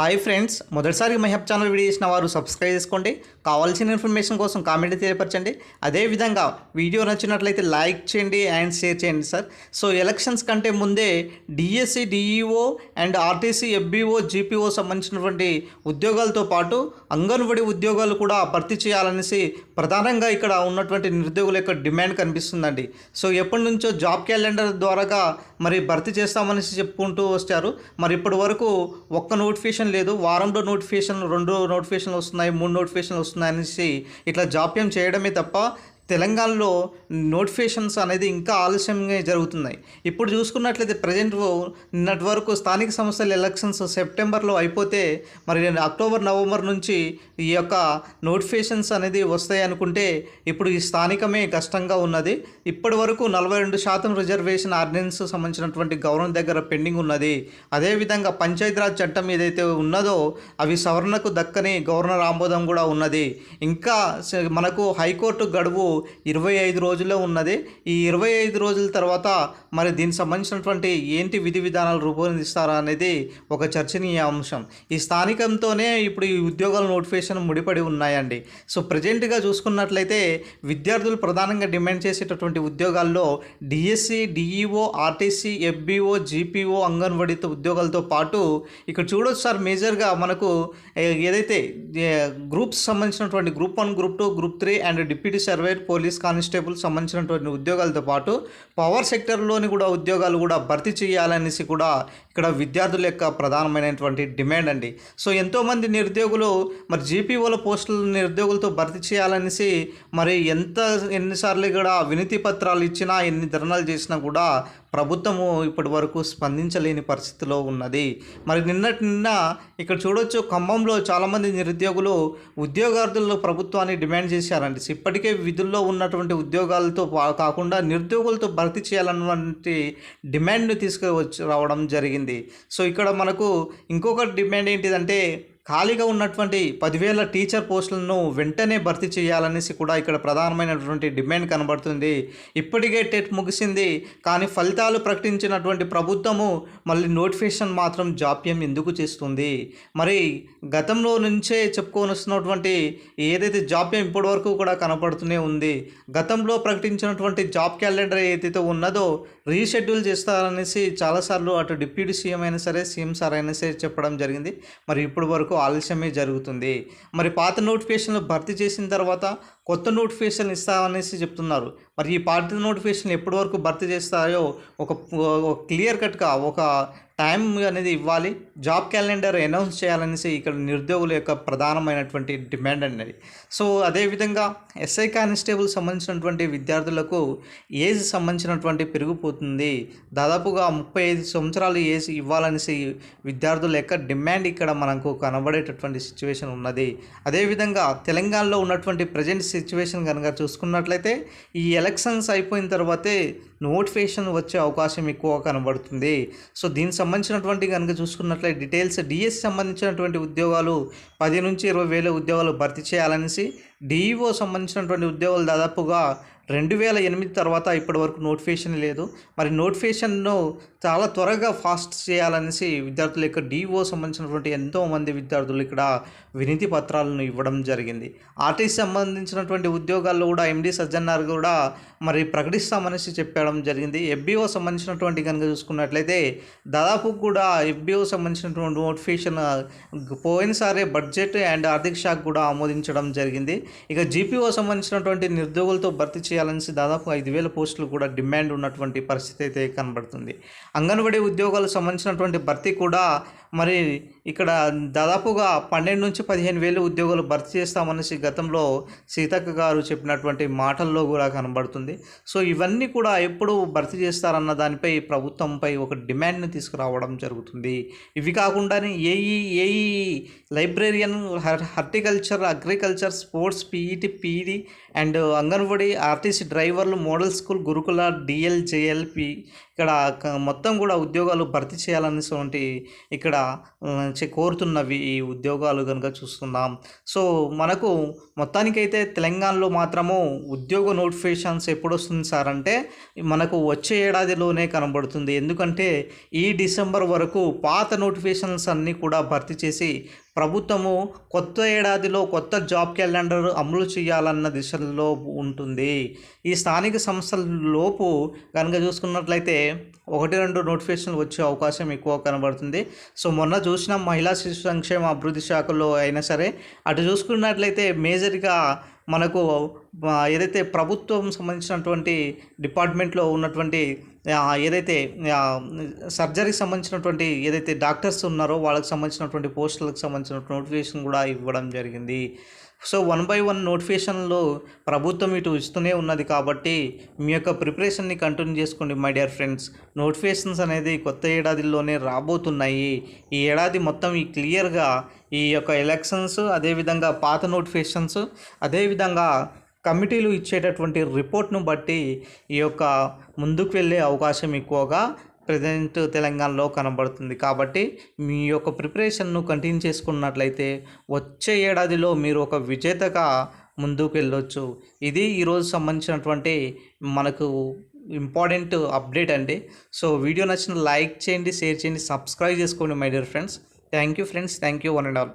Hi friends మొదటిసారి మహబ్ channel video చేసిన వారు సబ్స్క్రైబ్ చేసుకోండి. కావాల్సిన ఇన్ఫర్మేషన్ కోసం కామెంట్ తెలియపరచండి. అదేవిధంగా వీడియో నచ్చినట్లయితే లైక్ చేయండి అండ్ షేర్ చేయండి సార్ సో ఎలక్షన్స్ కంటే ముందే DSC DEO and RTC FBO GPO సంబంధించినటువంటి ఉద్యోగాలతో పాటు అంగన్వాడీ ఉద్యోగాలు కూడా భర్తీ చేయాలనేసి ప్రధానంగా ఇక్కడ ఉన్నటువంటి నిరుద్యోగుల యొక్క డిమాండ్ కనిపిస్తుందండి. సో ఎప్పటి నుంచో జాబ్ క్యాలెండర్ ద్వారాగా మరి భర్తీ చేస్తామనేసి చెప్పుకుంటూ వచ్చారు. మరి ఇప్పటి వరకు ఒక్క నోటిఫికేషన్ లేదు. వారంలో నోటిఫికేషన్ రెండు నోటిఫికేషన్లు వస్తున్నాయి మూడు నోటిఫికేషన్లు వస్తున్నాయి అనేసి ఇట్లా జాప్యం చేయడమే తప్ప తెలంగాణలో నోటిఫికేషన్స్ అనేది ఇంకా ఆలస్యంగా జరుగుతున్నాయి. ఇప్పుడు చూసుకున్నట్లయితే ప్రజెంట్ నిన్నటి వరకు స్థానిక సంస్థల ఎలక్షన్స్ సెప్టెంబర్లో అయిపోతే మరి అక్టోబర్ నవంబర్ నుంచి ఈ యొక్క నోటిఫికేషన్స్ అనేది వస్తాయి అనుకుంటే ఇప్పుడు ఈ స్థానికమే కష్టంగా ఉన్నది. ఇప్పటి వరకు నలభై రెండు శాతం రిజర్వేషన్ ఆర్డినెన్స్ సంబంధించినటువంటి గవర్నర్ దగ్గర పెండింగ్ ఉన్నది. అదేవిధంగా పంచాయతీరాజ్ చట్టం ఏదైతే ఉన్నదో అవి సవరణకు దక్కని గవర్నర్ ఆమోదం కూడా ఉన్నది. ఇంకా మనకు హైకోర్టు గడువు ఇరవై ఐదు రోజుల్లో ఉన్నది. ఈ ఇరవై ఐదు రోజుల తర్వాత మరి దీనికి సంబంధించినటువంటి ఏంటి విధి విధానాలు రూపొందిస్తారా అనేది ఒక చర్చనీయ అంశం. ఈ స్థానికంతోనే ఇప్పుడు ఈ ఉద్యోగాల నోటిఫికేషన్ ముడిపడి ఉన్నాయండి. సో ప్రజెంట్గా చూసుకున్నట్లయితే విద్యార్థులు ప్రధానంగా డిమాండ్ చేసేటటువంటి ఉద్యోగాల్లో DSC DEO RTC FBO GPO anganwadi ఉద్యోగాలతో పాటు ఇక్కడ చూడొచ్చు సార్ మేజర్గా మనకు ఏదైతే గ్రూప్స్ సంబంధించినటువంటి group one group two group three and deputy surveyor police constable సంబంధించినటువంటి ఉద్యోగాలతో పాటు పవర్ సెక్టర్లోని కూడా ఉద్యోగాలు కూడా భర్తీ చేయాలనేసి కూడా ఇక్కడ విద్యార్థుల యొక్క ప్రధానమైనటువంటి డిమాండ్ అండి. సో ఎంతోమంది నిరుద్యోగులు మరి జీపీఓల పోస్టులు నిరుద్యోగులతో భర్తీ చేయాలనేసి మరి ఎంత ఎన్నిసార్లు కూడా వినతి పత్రాలు ఇచ్చినా ఎన్ని ధర్నాలు చేసినా కూడా ప్రభుత్వము ఇప్పటి వరకు స్పందించలేని పరిస్థితిలో ఉన్నది. మరి నిన్నటి నిన్న ఇక్కడ చూడొచ్చు ఖమ్మంలో చాలామంది నిరుద్యోగులు ఉద్యోగార్థులు ప్రభుత్వాన్ని డిమాండ్ చేశారండి. ఇప్పటికే విధుల్లో ఉన్నటువంటి ఉద్యోగాలతో పా- కాకుండా నిరుద్యోగులతో భర్తీ చేయాలన్నటువంటి డిమాండ్ను తీసుకువచ్చి రావడం జరిగింది. సో ఇక్కడ మనకు ఇంకొక డిమాండ్ ఏంటిదంటే ఖాళీగా ఉన్నటువంటి పదివేల టీచర్ పోస్టులను వెంటనే భర్తీ చేయాలనేసి కూడా ఇక్కడ ప్రధానమైనటువంటి డిమాండ్ కనబడుతుంది. ఇప్పటికే టెట్ ముగిసింది. కానీ ఫలితాలు ప్రకటించినటువంటి ప్రభుత్వము మళ్ళీ నోటిఫికేషన్ మాత్రం జాప్యం ఎందుకు చేస్తుంది? మరి గతంలో నుంచే చెప్పుకొని వస్తున్నటువంటి ఏదైతే జాప్యం ఇప్పటి వరకు కూడా కనపడుతూనే ఉంది. గతంలో ప్రకటించినటువంటి జాబ్ క్యాలెండర్ ఏదైతే ఉన్నదో రీషెడ్యూల్ చేస్తారనేసి చాలాసార్లు అటు డిప్యూటీ సీఎం అయినా సరే సీఎం సార్ అయినా సరే చెప్పడం జరిగింది. మరి ఇప్పటి వరకు ఆలస్యమే జరుగుతుంది. మరి పాత నోటిఫికేషన్లు భర్తీ చేసిన తర్వాత కొత్త నోటిఫికేషన్ ఇస్తామనేసి చెప్తున్నారు. మరి ఈ పాత నోటిఫికేషన్ ఎప్పటి వరకు భర్తీ చేస్తాయో ఒక క్లియర్ కట్గా ఒక టైం అనేది ఇవ్వాలి. జాబ్ క్యాలెండర్ అనౌన్స్ చేయాలనేసి ఇక్కడ నిరుద్యోగుల యొక్క ప్రధానమైనటువంటి డిమాండ్ అనేది. సో అదేవిధంగా ఎస్ఐ కానిస్టేబుల్ సంబంధించినటువంటి విద్యార్థులకు ఏజ్ సంబంధించినటువంటి పెరిగిపోతుంది దాదాపుగా ముప్పై ఐదు సంవత్సరాలు ఏజ్ ఇవ్వాలనేసి విద్యార్థుల యొక్క డిమాండ్ ఇక్కడ మనకు కనబడేటటువంటి సిచ్యువేషన్ ఉన్నది. అదేవిధంగా తెలంగాణలో ఉన్నటువంటి ప్రజెంట్ సిచ్యువేషన్ కనుక చూసుకున్నట్లయితే ఈ ఎలక్షన్స్ అయిపోయిన తర్వాతే నోటిఫికేషన్ వచ్చే అవకాశం ఎక్కువ కనబడుతుంది. సో దీనికి సంబంధించినటువంటి కనుక చూసుకున్నట్లయితే డీటెయిల్స్ డిఎస్ సంబంధించినటువంటి ఉద్యోగాలు పది నుంచి ఇరవై వేల ఉద్యోగాలు భర్తీ చేయాలనేసి డిఈఓ సంబంధించినటువంటి ఉద్యోగాలు దాదాపుగా రెండు వేల ఎనిమిది తర్వాత ఇప్పటి వరకు నోటిఫికేషన్ లేదు. మరి నోటిఫికేషన్ను చాలా త్వరగా ఫాస్ట్ చేయాలనేసి విద్యార్థుల యొక్క డిఓ సంబంధించినటువంటి ఎంతోమంది విద్యార్థులు ఇక్కడ వినతి పత్రాలను ఇవ్వడం జరిగింది. ఆర్టీసీ సంబంధించినటువంటి ఉద్యోగాల్లో కూడా ఎండి సజ్జన్నారు కూడా మరి ప్రకటిస్తామనేసి చెప్పడం జరిగింది. ఎఫ్బిఓ సంబంధించినటువంటి కనుక చూసుకున్నట్లయితే దాదాపు కూడా ఎఫ్బిఓ సంబంధించినటువంటి నోటిఫికేషన్ పోయినసారి బడ్జెట్ అండ్ ఆర్థిక శాఖ కూడా ఆమోదించడం జరిగింది. ఇక జీపీఓ సంబంధించినటువంటి నిరుద్యోగులతో భర్తీ చేయాలనేసి దాదాపు ఐదు వేల పోస్టులు కూడా డిమాండ్ ఉన్నటువంటి పరిస్థితి అయితే కనబడుతుంది. అంగన్వాడీ ఉద్యోగాలకు సంబంధించినటువంటి భర్తీ కూడా మరి ఇక్కడ దాదాపుగా పన్నెండు నుంచి పదిహేను వేలు ఉద్యోగాలు భర్తీ చేస్తామనేసి గతంలో సీతక్క గారు చెప్పినటువంటి మాటల్లో కూడా కనబడుతుంది. సో ఇవన్నీ కూడా ఎప్పుడు భర్తీ చేస్తారన్న దానిపై ప్రభుత్వంపై ఒక డిమాండ్ని తీసుకురావడం జరుగుతుంది. ఇవి కాకుండానే AE AE librarian horticulture agriculture sports course PET PED and anganwadi RTC డ్రైవర్లు model school Gurukula DL JLP ఇక్కడ మొత్తం కూడా ఉద్యోగాలు భర్తీ చేయాలనేటువంటి ఇక్కడ కోరుతున్నవి ఈ ఉద్యోగాలు కనుక చూస్తున్నాం సో మనకు మొత్తానికైతే తెలంగాణలో మాత్రము ఉద్యోగ నోటిఫికేషన్స్ ఎప్పుడు వస్తుంది సార్ అంటే మనకు వచ్చే ఏడాదిలోనే కనబడుతుంది. ఎందుకంటే ఈ డిసెంబర్ వరకు పాత నోటిఫికేషన్స్ అన్నీ కూడా భర్తీ చేసి ప్రభుత్వము కొత్త ఏడాదిలో కొత్త జాబ్ క్యాలెండర్ అమలు చేయాలన్న దిశలో ఉంటుంది. ఈ స్థానిక సంస్థల లోపు కనుక చూసుకున్నట్లయితే ఒకటి రెండు నోటిఫికేషన్లు వచ్చే అవకాశం ఎక్కువ కనబడుతుంది. సో మొన్న చూసిన మహిళా శిశు సంక్షేమ అభివృద్ధి శాఖలో అయినా సరే అటు చూసుకున్నట్లయితే మేజర్గా మనకు ఏదైతే ప్రభుత్వం సంబంధించినటువంటి డిపార్ట్మెంట్లో ఉన్నటువంటి ఏదైతే సర్జరీకి సంబంధించినటువంటి ఏదైతే డాక్టర్స్ ఉన్నారో వాళ్ళకి సంబంధించినటువంటి పోస్టులకు సంబంధించిన నోటిఫికేషన్ కూడా ఇవ్వడం జరిగింది. సో వన్ బై వన్ నోటిఫికేషన్లో ప్రభుత్వం ఇటు ఇస్తూనే ఉన్నది కాబట్టి మీ యొక్క ప్రిపరేషన్ని కంటిన్యూ చేసుకోండి మై డియర్ ఫ్రెండ్స్. నోటిఫికేషన్స్ అనేది కొత్త ఏడాదిలోనే రాబోతున్నాయి. ఈ ఏడాది మొత్తం ఈ క్లియర్గా ఈ యొక్క ఎలక్షన్స్ అదేవిధంగా పాత నోటిఫికేషన్స్ అదేవిధంగా కమిటీలు ఇచ్చేటటువంటి రిపోర్ట్ను బట్టి ఈ యొక్క ముందుకు వెళ్ళే అవకాశం ఎక్కువగా ప్రజెంట్ తెలంగాణలో కనబడుతుంది. కాబట్టి మీ యొక్క ప్రిపరేషన్ను కంటిన్యూ చేసుకున్నట్లయితే వచ్చే ఏడాదిలో మీరు ఒక విజేతగా ముందుకు వెళ్ళొచ్చు. ఇది ఈరోజు సంబంధించినటువంటి మనకు ఇంపార్టెంట్ అప్డేట్ అండి. సో వీడియో నచ్చిన లైక్ చేయండి షేర్ చేయండి సబ్స్క్రైబ్ చేసుకోండి my dear friends. Thank you friends. Thank you one and all.